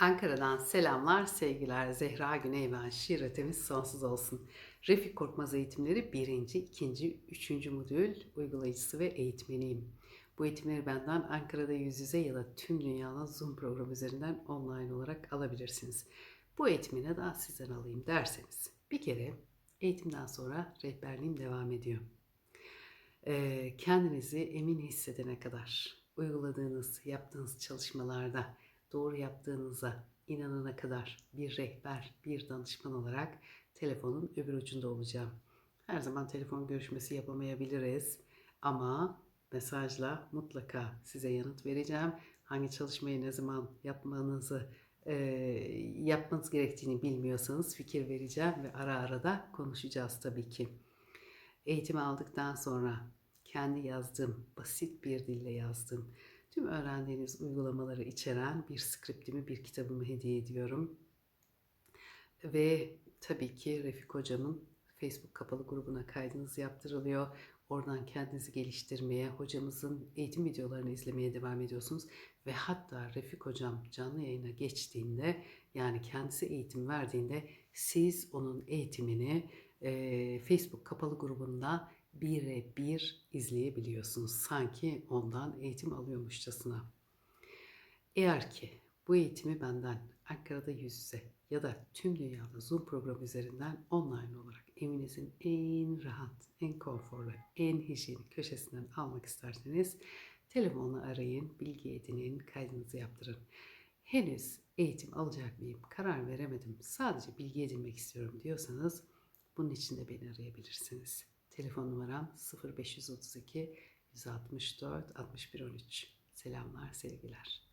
Ankara'dan selamlar, sevgiler. Zehra Güney ben. Şiiretimiz sonsuz olsun. Refik Korkmaz eğitimleri 1. 2. 3. modül uygulayıcısı ve eğitmeniyim. Bu eğitimleri benden Ankara'da yüz yüze ya da tüm dünyanın Zoom programı üzerinden online olarak alabilirsiniz. Bu eğitimi neden sizden alayım derseniz bir kere eğitimden sonra rehberliğim devam ediyor. Ee, kendinizi emin hissedene kadar uyguladığınız, yaptığınız çalışmalarda doğru yaptığınıza inanana kadar bir rehber, bir danışman olarak telefonun öbür ucunda olacağım. Her zaman telefon görüşmesi yapamayabiliriz ama mesajla mutlaka size yanıt vereceğim. Hangi çalışmayı ne zaman yapmanızı e, yapmanız gerektiğini bilmiyorsanız fikir vereceğim ve ara ara da konuşacağız tabii ki. Eğitimi aldıktan sonra kendi yazdığım, basit bir dille yazdığım, tüm öğrendiğiniz uygulamaları içeren bir skriptimi, bir kitabımı hediye ediyorum. Ve tabii ki Refik Hocam'ın Facebook kapalı grubuna kaydınız yaptırılıyor. Oradan kendinizi geliştirmeye, hocamızın eğitim videolarını izlemeye devam ediyorsunuz. Ve hatta Refik Hocam canlı yayına geçtiğinde yani kendisi eğitim verdiğinde siz onun eğitimini e, Facebook kapalı grubunda birebir izleyebiliyorsunuz. Sanki ondan eğitim alıyormuşçasına. Eğer ki bu eğitimi benden Ankara'da yüz yüze ya da tüm dünyada Zoom programı üzerinden online olarak evinizin en rahat, en konforlu, en hijyenik köşesinden almak isterseniz telefonla arayın, bilgi edinin, kaydınızı yaptırın. Henüz eğitim alacak mıyım, karar veremedim, sadece bilgi edinmek istiyorum diyorsanız bunun için de beni arayabilirsiniz. Telefon numaram 0532 164 6113. Selamlar, sevgiler.